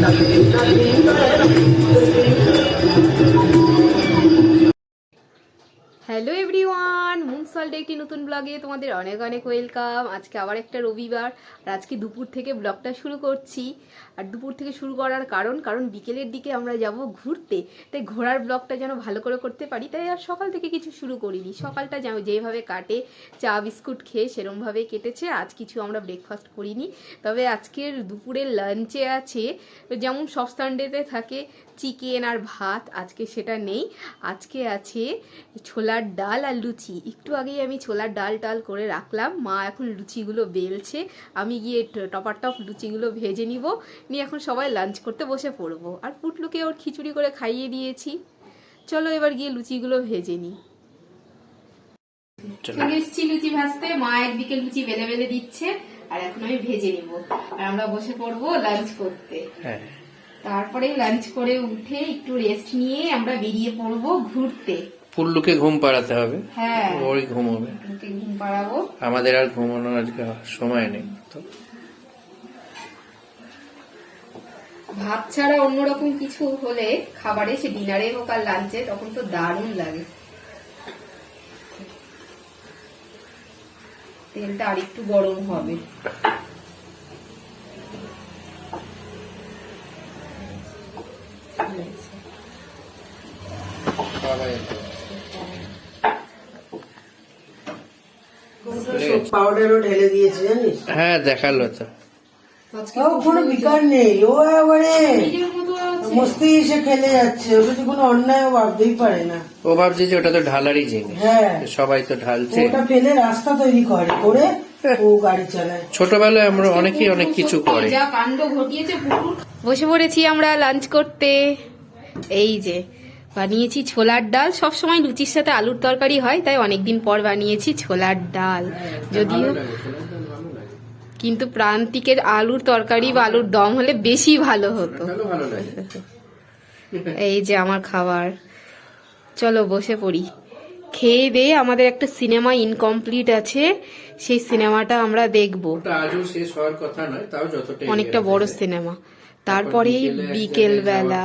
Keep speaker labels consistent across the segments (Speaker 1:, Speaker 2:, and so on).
Speaker 1: nothing মুনসল্টে একটি নতুন ব্লগে তোমাদের অনেক অনেক ওয়েলকাম আজকে আবার একটা রবিবার, আর আজকে দুপুর থেকে ব্লগটা শুরু করছি। আর দুপুর থেকে শুরু করার কারণ কারণ বিকেলের দিকে আমরা যাব ঘুরতে। তাই ঘোরার ব্লগটা যেন ভালো করে করতে পারি। তাই আর সকাল থেকে কিছু শুরু করিনি। সকালটা যেন যেভাবে কাটে, চা, বিস্কুট খেয়ে সেরমভাবে কেটেছে। আজ কিছু আমরা ব্রেকফাস্ট করিনি। তবে আজকের দুপুরের লাঞ্চে আছে, যেমন সব সানডেতে থাকে চিকেন আর ভাত। আজকে সেটা নেই। আজকে আছে ছোলার ডাল আর লুচি। একটু আগেই আমি ছোলার ডাল টাল করে রাখলাম। মা এখন লুচিগুলো বেলছে। আমি গিয়ে টপার টপ লুচিগুলো ভেজে নিব। নিয়ে এখন সবাই লাঞ্চ করতে বসে পড়ব। আর পুটলুকে ওর খিচুড়ি করে খাইয়ে দিয়েছি। চলো এবার গিয়ে লুচিগুলো ভেজে নিই। চলে। এসেছি লুচি ভাজতে মা একদিকে লুচি বেলে বেলে দিচ্ছে। আর এখন আমি ভেজে নিব। আর আমরা বসে পড়ব লাঞ্চ করতে।
Speaker 2: হ্যাঁ।
Speaker 1: তারপরে লাঞ্চ করে উঠে একটু রেস্ট নিয়ে আমরা বেরিয়ে পড়ব ঘুরতে।
Speaker 2: পুল্লুকে ঘুম পাড়াতে হবে।
Speaker 1: হ্যাঁ।
Speaker 2: ওই ঘুমোবে
Speaker 1: ঘুম পাড়াবো।
Speaker 2: আমাদের আর ঘুমানোর আজকে সময় নেই। তো
Speaker 1: ভাত ছাড়া অন্যরকম কিছু হলে খাবারে সে ডিনারে হোক আর লাঞ্চে তখন তো দারুণ লাগে। তেলটা আর একটু গরম হবে।
Speaker 3: পাউডারও ঢেলে দিয়েছে জানিস?
Speaker 2: হ্যাঁ দেখাল তো।
Speaker 3: ও কোনো বিকার নেই ও এবারে। মস্তি এসে খেলে যাচ্ছে ওটা তো কোনো অন্যায় ভাবতেই পারে না।
Speaker 2: ও ভাবছে যে ওটা তো ঢালারই জিনিস।
Speaker 3: হ্যাঁ।
Speaker 2: সবাই তো ঢালছে।
Speaker 3: ওটা ফেলে রাস্তা তৈরি করে করে ও গাড়ি চালায়।
Speaker 2: ছোটবেলায় আমরা অনেকেই অনেক কিছু করে।
Speaker 1: যা কাণ্ড ঘটিয়েছে বসে পড়েছি আমরা লাঞ্চ করতে। এই যে বানিয়েছি ছোলার ডাল। সব সময় লুচির সাথে আলুর তরকারি হয় তাই অনেকদিন পর বানিয়েছি ছোলার ডাল। যদিও কিন্তু প্রান্তিকের আলুর তরকারি বা আলুর দম হলে বেশি ভালো হতো। এই যে আমার খাবার। চলো বসে পড়ি। খেয়ে দিয়ে আমাদের একটা সিনেমা ইনকমপ্লিট আছে সেই সিনেমাটা আমরা দেখব।
Speaker 2: ওটা আজও শেষ হওয়ার কথা নয় তাও যতটা
Speaker 1: অনেকটা বড় সিনেমা। তারপরেই বিকেল বেলা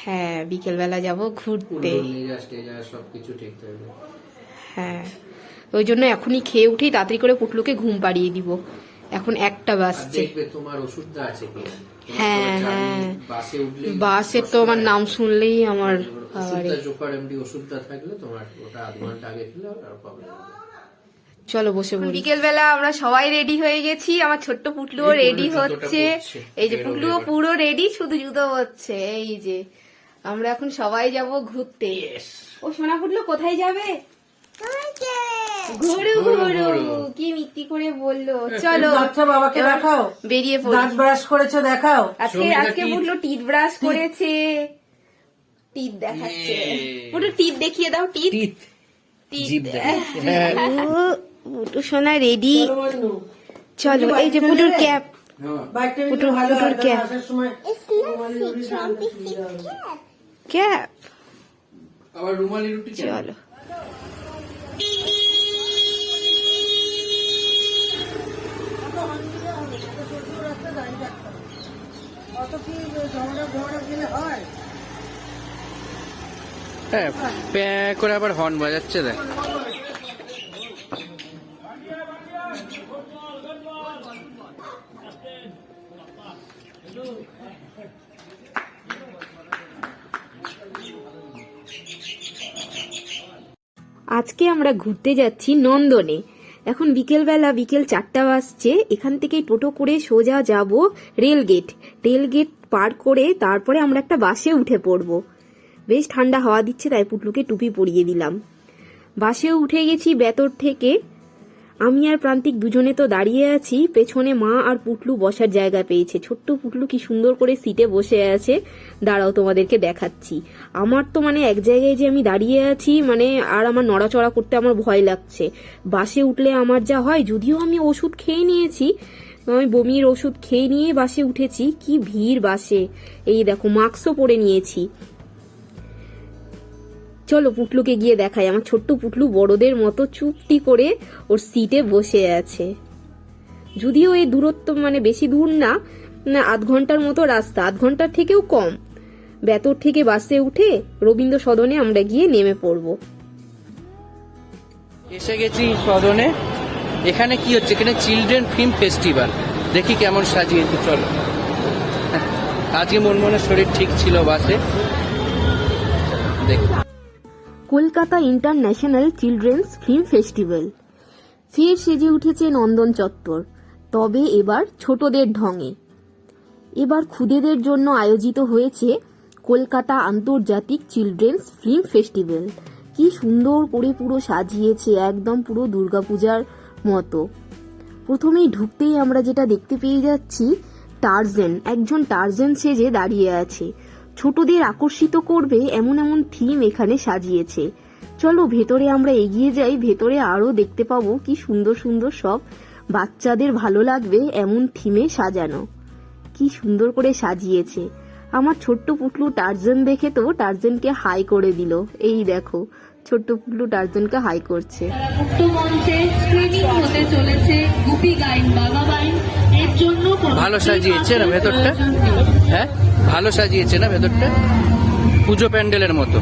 Speaker 1: হ্যাঁ বিকেল বেলা যাব ঘুরতে।
Speaker 2: সবকিছু ঠিক থাকবে
Speaker 1: হ্যাঁ ওই জন্য এখনই খেয়ে উঠেই তাড়াতাড়ি করে পুটলুকে ঘুম পাড়িয়ে দিব। এখন একটা
Speaker 2: দেখবে তোমার ওষুধটা আছে
Speaker 1: হ্যাঁ, হ্যাঁ।
Speaker 2: বাসে
Speaker 1: বাসের তো আমার নাম শুনলেই আমার
Speaker 2: ওষুধটা জোকার এমডি ওষুধটা থাকলে তোমার ওটা আধ ঘণ্টা আগে খেলে আর প্রবলেম
Speaker 1: চলো বসে বিকেল বেলা আমরা সবাই রেডি হয়ে গেছি। আমার ছোট্ট পুটলুও
Speaker 2: পুটলু
Speaker 1: রেডি হচ্ছে। এই যে পুটলুও পুরো রেডি শুধু জুতো হচ্ছে। এই যে আমরা এখন সবাই যাব ঘুরতে। ও সোনা ফুটলো কোথায় যাবে? ঘুরু ঘুরু কি মিত্তি করে বলল। চলো।
Speaker 3: বাচ্চা বাবাকে দেখাও।
Speaker 1: বেরিয়ে পড়ি।
Speaker 3: দাঁত ব্রাশ করেছে দেখাও।
Speaker 1: আজকে আজকে। পুটলু টিথ ব্রাশ করেছে। টিথ দেখাচ্ছে। পুটলু টিথ দেখিয়ে দাও টিথ
Speaker 2: টিথ
Speaker 1: টিথ
Speaker 2: জিভ দেখে। হ্যাঁ।
Speaker 1: পুটু সোনা রেডি
Speaker 3: চলো
Speaker 1: এই যে পুটুর ক্যাপ। পুটুর-
Speaker 3: ভালো
Speaker 1: পুটুর ক্যাপ। ক্যাপ।
Speaker 2: আবার রুমালি রুটি?
Speaker 1: চলো
Speaker 2: হ্যাঁ প্যা করে আবার হর্ন বাজাচ্ছে দেখ।
Speaker 1: আজকে আমরা ঘুরতে যাচ্ছি নন্দনে। এখন বিকেলবেলা বিকেল চারটা বাজছে, এখান থেকে টোটো করে সোজা যাব rail gate. Rail gate rail gate পার করে তারপরে আমরা একটা বাসে উঠে পড়ব। বেশ ঠান্ডা হাওয়া দিচ্ছে, তাই পুটলুকে টুপি পরিয়ে দিলাম। বাসে উঠে গেছি বেতর থেকে। আমি আর প্রান্তিক দুজনে তো দাঁড়িয়ে আছি, পেছনে মা আর পুটলু বসার জায়গা পেয়েছে। ছোট্ট পুটলু কি সুন্দর করে সিটে বসে আছে? দাঁড়াও তোমাদেরকে দেখাচ্ছি। আমার তো মানে এক জায়গায় যে আমি দাঁড়িয়ে আছি মানে আর আমার নড়াচড়া করতে আমার ভয় লাগছে। বাসে উঠলে আমার যা হয়, যদিও আমি ওষুধ খেয়ে নিয়েছি, আমি বমির ওষুধ খেয়ে নিয়ে বাসে উঠেছি। কি ভিড় বাসে। এই দেখো, মাস্কও পরে নিয়েছি। চলো পুটলুকে গিয়ে দেখাই। আমার ছোট্ট পুটলু বড়দের মতো চুপটি করে ওর সিটে বসে আছে। যদিও এই দূরত্ব মানে বেশি দূর না আধ ঘণ্টার মতো রাস্তা। আধ ঘণ্টার থেকেও কম। বেতর থেকে বাসে উঠে রবীন্দ্র সদনে আমরা গিয়ে নেমে পড়ব।
Speaker 2: এসে গেছি সদনে। এখানে কি হচ্ছে? এখানে চিলড্রেন ফিল্ম ফেস্টিভ্যাল। দেখি কেমন সাজিয়েছে, চলো। আজকে মন মনে শরীর ঠিক ছিল বাসে। দেখি।
Speaker 1: Kolkata international children's film festival. ফের সেজে উঠেছে নন্দন চত্বর। তবে এবার ছোটদের ঢঙে। এবার খুদেদের জন্য আয়োজিত হয়েছে কলকাতা আন্তর্জাতিক চিলড্রেন্স ফিল্ম ফেস্টিভ্যাল। কি সুন্দর করে পুরো সাজিয়েছে, একদম পুরো দুর্গাপূজার মতো। প্রথমেই ঢুকতেই আমরা যেটা দেখতে পেয়ে যাচ্ছি, টার্জেন। একজন টার্জেন সেজে দাঁড়িয়ে আছে। ছোটদের আকর্ষিত করবে এমন এমন থিম এখানে সাজিয়েছে। চলো ভেতরে আমরা এগিয়ে যাই, ভেতরে আরও দেখতে পাবো কি সুন্দর সুন্দর সব বাচ্চাদের ভালো লাগবে এমন থিমে সাজানো। কি সুন্দর করে সাজিয়েছে। আমার ছোট্ট পুটলু টার্জেন দেখে তো টার্জেনকে হাই করে দিল। এই দেখো, ছোট্ট পুটলু টার্জেনকে হাই করছে।
Speaker 4: মঞ্চে হতে চলেছে গুপি গাইন, বাবা বাইন
Speaker 2: ভালো সাজিয়েছে না ভেতরটা? হ্যাঁ? ভালো সাজিয়েছে না ভেতরটা? পুজো প্যান্ডেলের মতো।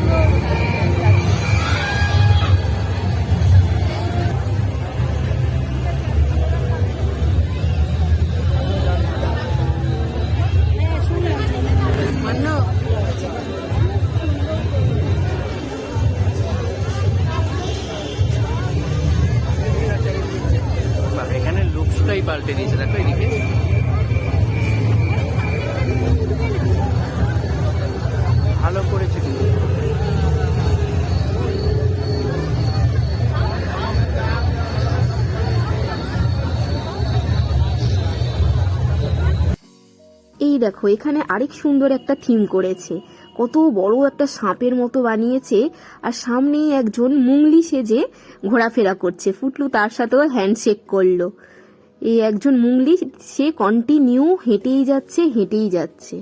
Speaker 2: লুকসটাই পাল্টে দিয়েছে, দেখো এদিকে। ভালো করেছে
Speaker 1: এই দেখো, এখানে আরেক সুন্দর একটা থিম করেছে। কত বড় একটা সাপের মতো বানিয়েছে, আর সামনেই একজন মুংলি সেজে ঘোরাফেরা করছে। ফুটলু তার সাথেও হ্যান্ডশেক করল। এই একজন মুংলি সে কন্টিনিউ হেঁটেই যাচ্ছে হেঁটেই যাচ্ছে।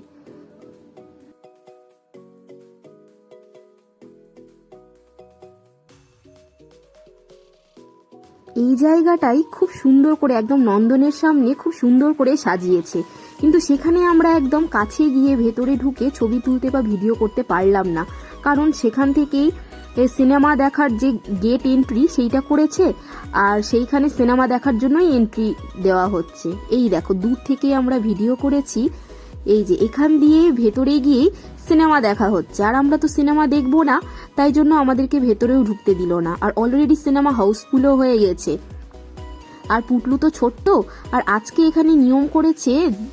Speaker 1: এই জায়গাটাই খুব সুন্দর করে, একদম নন্দনের সামনে খুব সুন্দর করে সাজিয়েছে। কিন্তু সেখানে আমরা একদম কাছে গিয়ে ভেতরে ঢুকে ছবি তুলতে বা ভিডিও করতে পারলাম না। কারণ সেখান থেকেই এ সিনেমা দেখার যে গেট এন্ট্রি সেইটা করেছে, আর সেইখানে সিনেমা দেখার জন্যই এন্ট্রি দেওয়া হচ্ছে। এই দেখো, দূর থেকে আমরা ভিডিও করেছি, এই যে এখান দিয়ে ভেতরে গিয়ে সিনেমা দেখা হচ্ছে। আর আমরা তো সিনেমা দেখব না, তাই জন্য আমাদেরকে ভেতরেও ঢুকতে দিল না। আর অলরেডি সিনেমা হাউসফুলও হয়ে গেছে। আর পুটলু তো ছোট্ট, আর আজকে এখানে নিয়ম করেছে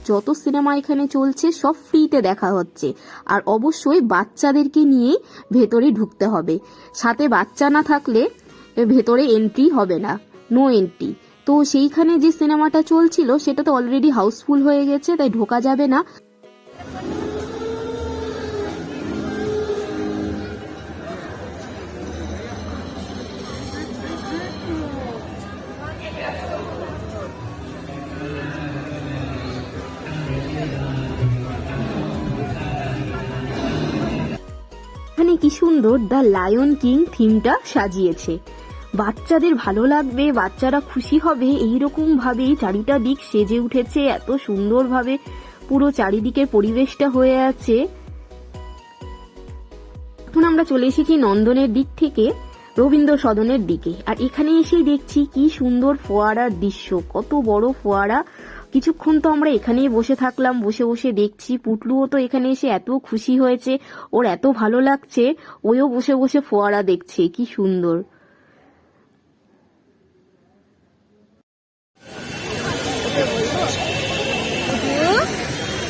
Speaker 1: যত সিনেমা এখানে চলছে সব ফ্রিতে দেখা হচ্ছে। আর অবশ্যই বাচ্চাদেরকে নিয়ে ভেতরে ঢুকতে হবে। সাথে বাচ্চা না থাকলে ভেতরে এন্ট্রি হবে না নো এন্ট্রি তো সেইখানে যে সিনেমাটা চলছিল, সেটা তো অলরেডি হাউসফুল হয়ে গেছে, তাই ঢোকা যাবে না। কি সুন্দর দ্য লায়ন কিং থিমটা সাজিয়েছে। বাচ্চাদের ভালো লাগবে, বাচ্চারা খুশি হবে, এইরকম ভাবে চারিটা দিক সেজে উঠেছে, এত সুন্দরভাবে পুরো চারিদিকের পরিবেশটা হয়ে আছে। এখন আমরা চলে এসেছি নন্দনের দিক থেকে, রবীন্দ্র সদনের দিকে। আর এখানে এসেই দেখছি কি সুন্দর ফোয়ারার দৃশ্য, কত বড় ফোয়ারা। কিছুক্ষণ তো আমরা এখানেই বসে থাকলাম বসে বসে দেখছি। পুটলুও তো এখানে এসে এত খুশি হয়েছে ওর এত ভালো লাগছে ওও বসে বসে ফোয়ারা দেখছে কি সুন্দর।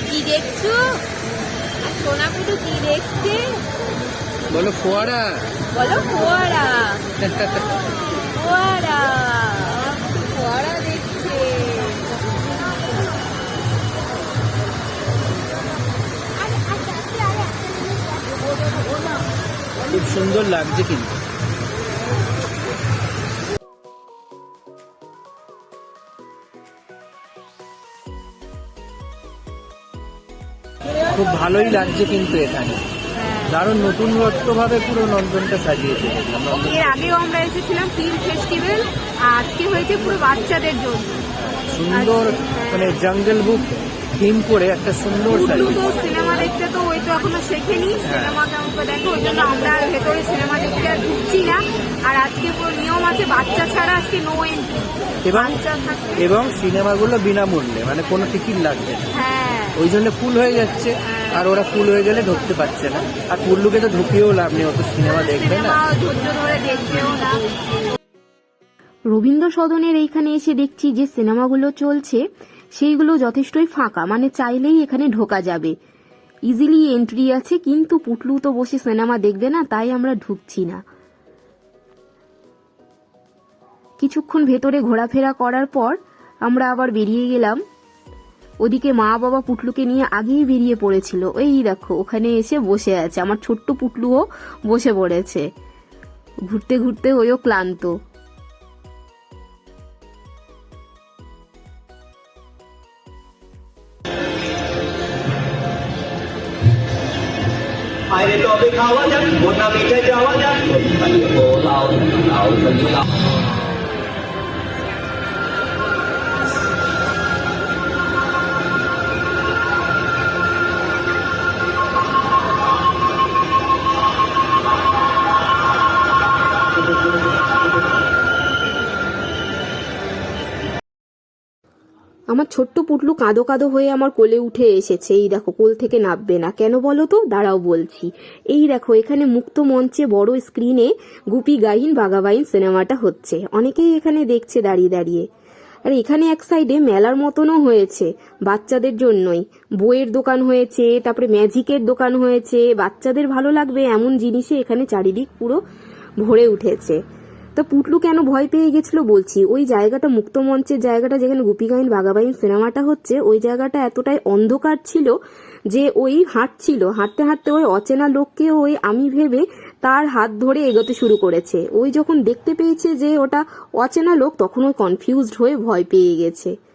Speaker 1: কি দেখছ? আর সোনা পুটু কি দেখছে?
Speaker 2: বলো ফোয়ারা।
Speaker 1: বলো ফোয়ারা ফোয়ারা। ফোয়ারা।
Speaker 2: সুন্দর লাগছে কিন্তু। খুব ভালোই লাগছে কিন্তু এখানে। দারুণ নতুনত্ব ভাবে পুরো নন্দনটা সাজিয়েছে।
Speaker 1: এর আগেও আমরা এসেছিলাম ফিল্ম ফেস্টিভ্যাল আজকে হয়েছে পুরো বাচ্চাদের জন্য।
Speaker 2: সুন্দর মানে জঙ্গল বুক থিম করে একটা সুন্দর
Speaker 3: সিনেমা দেখতে তো ওই তো এখনও শেখেনি সিনেমা কেমন করে দেখো ওই জন্য আমরা ভেতরে সিনেমা দেখতে আর ঢুকছি না। আর আজকে পুরো নিয়ম আছে বাচ্চা ছাড়া আজকে নো এন্ট্রি
Speaker 2: এবং এবং সিনেমাগুলো বিনামূল্যে মানে কোনো টিকিট লাগবে
Speaker 3: হ্যাঁ।
Speaker 2: ওই জন্য ফুল হয়ে যাচ্ছে। আর ওরা ফুল হয়ে গেলে ঢুকতে পারছে না। আর পুল্লুকে তো ঢুকিয়েও লাভ নেই অত সিনেমা দেখবে না।
Speaker 1: রবীন্দ্র সদনের এইখানে এসে দেখছি যে সিনেমাগুলো চলছে সেইগুলো যথেষ্টই ফাঁকা মানে চাইলেই এখানে ঢোকা যাবে। ইজিলি এন্ট্রি আছে কিন্তু পুটলু তো বসে সিনেমা দেখবে না তাই আমরা ঢুকছি না। কিছুক্ষণ ভেতরে ঘোরাফেরা করার পর আমরা আবার বেরিয়ে গেলাম। ওদিকে মা বাবা পুটলুকে নিয়ে আগেই বেরিয়ে পড়েছিল। এই দেখো, ওখানে এসে বসে আছে। আমার ছোট্ট পুটলুও বসে পড়েছে। ঘুরতে ঘুরতে ওইও ক্লান্ত।
Speaker 5: খাওয়া যাক মিঠে যাওয়া যাক
Speaker 1: আমার ছোট্ট পুটলু কাঁদো কাঁদো হয়ে আমার কোলে উঠে এসেছে। এই দেখো, কোল থেকে নামবে না। কেন বলো তো? দাঁড়াও বলছি। এই দেখো, এখানে মুক্ত মঞ্চে বড় স্ক্রিনে গুপি গাইন বাগাবাইন সিনেমাটা হচ্ছে। অনেকেই এখানে দেখছে দাঁড়িয়ে দাঁড়িয়ে। আর এখানে এক সাইডে মেলার মতনও হয়েছে, বাচ্চাদের জন্যই। বইয়ের দোকান হয়েছে, তারপরে ম্যাজিকের দোকান হয়েছে। বাচ্চাদের ভালো লাগবে এমন জিনিসে এখানে চারিদিক পুরো ভরে উঠেছে। তা পুটলু কেন ভয় পেয়ে গেছিল বলছি? ওই জায়গাটা মুক্ত মঞ্চের জায়গাটা যেখানে গুপিগাইন বাগাবাইন সিনেমাটা হচ্ছে, ওই জায়গাটা এতটাই অন্ধকার ছিল যে ওই হাঁটছিল। হাঁটতে হাঁটতে ওই অচেনা লোককে ওই আমি ভেবে তার হাত ধরে এগোতে শুরু করেছে। ওই যখন দেখতে পেয়েছে যে ওটা অচেনা লোক, তখন ওই কনফিউজড হয়ে ভয় পেয়ে গেছে।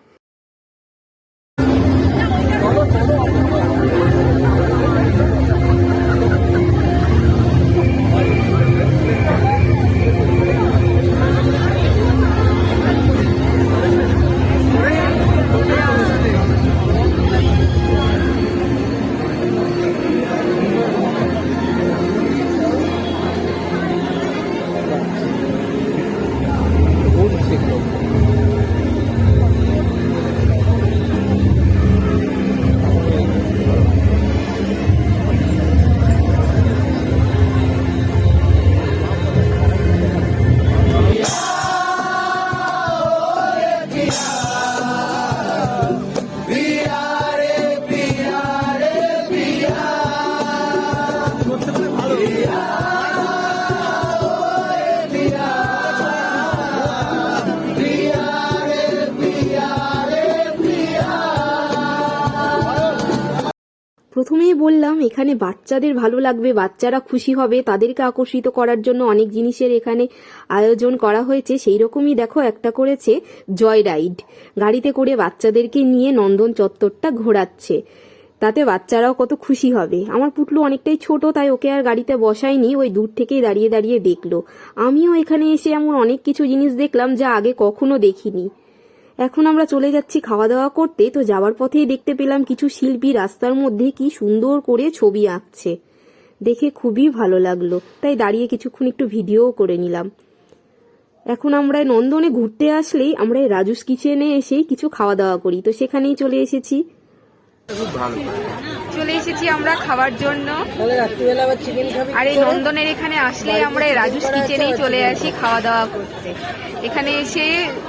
Speaker 1: প্রথমেই বললাম, এখানে বাচ্চাদের ভালো লাগবে, বাচ্চারা খুশি হবে, তাদেরকে আকর্ষিত করার জন্য অনেক জিনিসের এখানে আয়োজন করা হয়েছে। সেই রকমই দেখো, একটা করেছে জয় রাইড গাড়িতে করে বাচ্চাদেরকে নিয়ে নন্দন চত্বরটা ঘোরাচ্ছে। তাতে বাচ্চারাও কত খুশি হবে। আমার পুটলু অনেকটাই ছোট, তাই ওকে আর গাড়িতে বসায়নি, ওই দূর থেকেই দাঁড়িয়ে দাঁড়িয়ে দেখল। আমিও এখানে এসে এমন অনেক কিছু জিনিস দেখলাম, যা আগে কখনো দেখিনি। এখন আমরা চলে যাচ্ছি খাওয়া দাওয়া করতে। তো যাওয়ার পথেই দেখতে পেলাম কিছু শিল্পী রাস্তার মধ্যে কি সুন্দর করে ছবি আঁকছে। দেখে খুবই ভালো লাগল। তাই দাঁড়িয়ে কিছুক্ষণ একটু ভিডিও করে নিলাম। এখন আমরা নন্দনে ঘুরতে আসলেই আমরা রাজুস কিচেনে এসেই কিছু খাওয়া দাওয়া করি। তো সেখানেই চলে এসেছি।
Speaker 3: চলে এসেছি আমরা খাওয়ার জন্য। আর এই নন্দনের এখানে আসলে আমরা এই রাজুস কিচেনেই চলে আসি খাওয়া দাওয়া করতে। এখানে এসে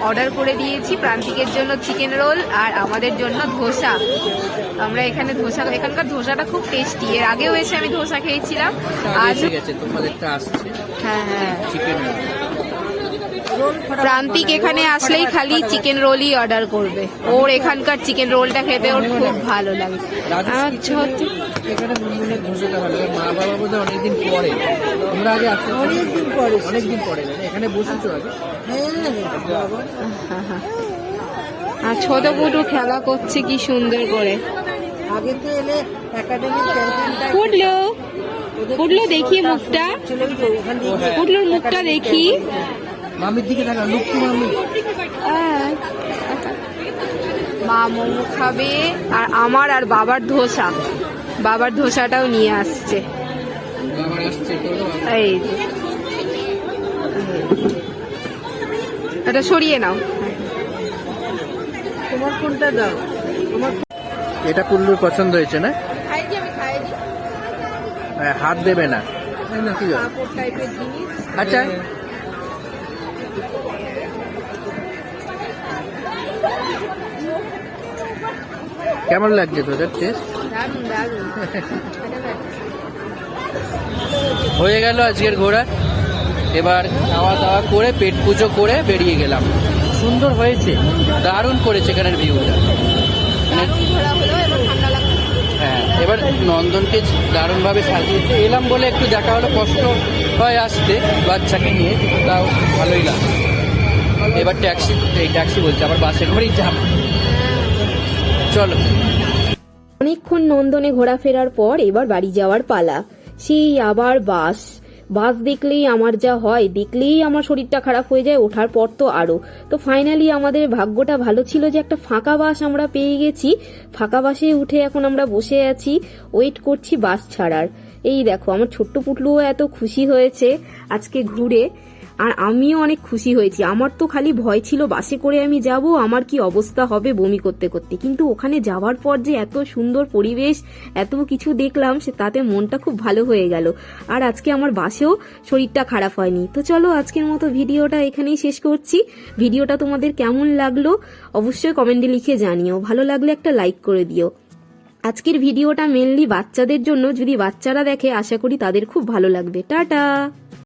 Speaker 3: অর্ডার করে দিয়েছি প্রান্তিকের জন্য চিকেন রোল আর আমাদের জন্য ধোসা। আমরা এখানে ধোসা এখানকার ধোসাটা খুব টেস্টি এর আগেও এসে আমি ধোসা খেয়েছিলাম। আজ হ্যাঁ হ্যাঁ।
Speaker 2: চিকেন
Speaker 3: প্রান্তিক এখানে আসলেই খালি চিকেন রোলই অর্ডার করবে। ওর এখানকার চিকেন রোলটা খেতে ওর খুব ভালো লাগে। আচ্ছা
Speaker 2: এখানে মুনমুনের ধোসাটা ভালো মা বাবা বোধহয় অনেকদিন পরে। তোমরা আগে
Speaker 6: অনেকদিন পরে।
Speaker 2: অনেকদিন পরে এখানে। বসেছো আগে?
Speaker 6: হ্যাঁ
Speaker 3: আর ছোট পুটু খেলা করছে কি সুন্দর করে।
Speaker 6: আগে তো এলে একাডেমিক ক্যান্টিনটা
Speaker 3: পুটলো পুটলো দেখি মুখটা।
Speaker 6: থেকে
Speaker 3: পুটলোর মুখটা দেখি।
Speaker 2: মামির দিকে থাকা লুক্কু মামি।
Speaker 1: মা মোমো খাবে আর আমার আর বাবার ধোসা। বাবার ধোসাটাও নিয়ে আসছে। এই এটা সরিয়ে নাও।
Speaker 3: তোমার কোনটা দাও?
Speaker 2: এটা পুল্লুর পছন্দ হয়েছে না? হ্যাঁ, হাত দেবে না। কি বল?
Speaker 1: কাপড় টাইপের জিনিস।
Speaker 2: আচ্ছা কেমন লাগছে তোদের হয়ে গেল আজকের ঘোরা এবার খাওয়া দাওয়া করে, পেট পুজো করে বেরিয়ে গেলাম। সুন্দর হয়েছে। দারুণ করেছে এখানের ভিউটা হ্যাঁ এবার নন্দনকে দারুণভাবে সাজিয়েছে। এলাম বলে একটু দেখা হলো, কষ্ট হয় আসতে বাচ্চাকে নিয়ে, তাও ভালোই লাগে এবার ট্যাক্সি এই ট্যাক্সি বলছে, আবার বাসে করেই যাব। চলো।
Speaker 1: অনেকক্ষণ নন্দনে ঘোরাফেরার পর এবার বাড়ি যাওয়ার পালা। সেই আবার বাস। বাস দেখলেই আমার যা হয়, দেখলেই আমার শরীরটা খারাপ হয়ে যায়, ওঠার পর তো আরও। তো ফাইনালি আমাদের ভাগ্যটা ভালো ছিল যে একটা ফাঁকা বাস আমরা পেয়ে গেছি। ফাঁকা বাসে উঠে এখন আমরা বসে আছি ওয়েট করছি বাস ছাড়ার। এই দেখো, আমার ছোট্ট পুটলুও এত খুশি হয়েছে আজকে ঘুরে। আর আমিও অনেক খুশি হয়েছি। আমার তো খালি ভয় ছিল, বাসে করে আমি যাব, আমার কি অবস্থা হবে বমি করতে করতে। কিন্তু ওখানে যাওয়ার পর যে এত সুন্দর পরিবেশ, এত কিছু দেখলাম, সে তাতে মনটা খুব ভালো হয়ে গেল। আর আজকে আমার বাসেও শরীরটা খারাপ হয়নি। তো চলো, আজকের মতো ভিডিওটা এখানেই শেষ করছি। ভিডিওটা তোমাদের কেমন লাগল অবশ্যই কমেন্টে লিখে জানিও। ভালো লাগলে একটা লাইক করে দিও। আজকের ভিডিওটা মেনলি বাচ্চাদের জন্য। যদি বাচ্চারা দেখে, আশা করি তাদের খুব ভালো লাগবে। টাটা!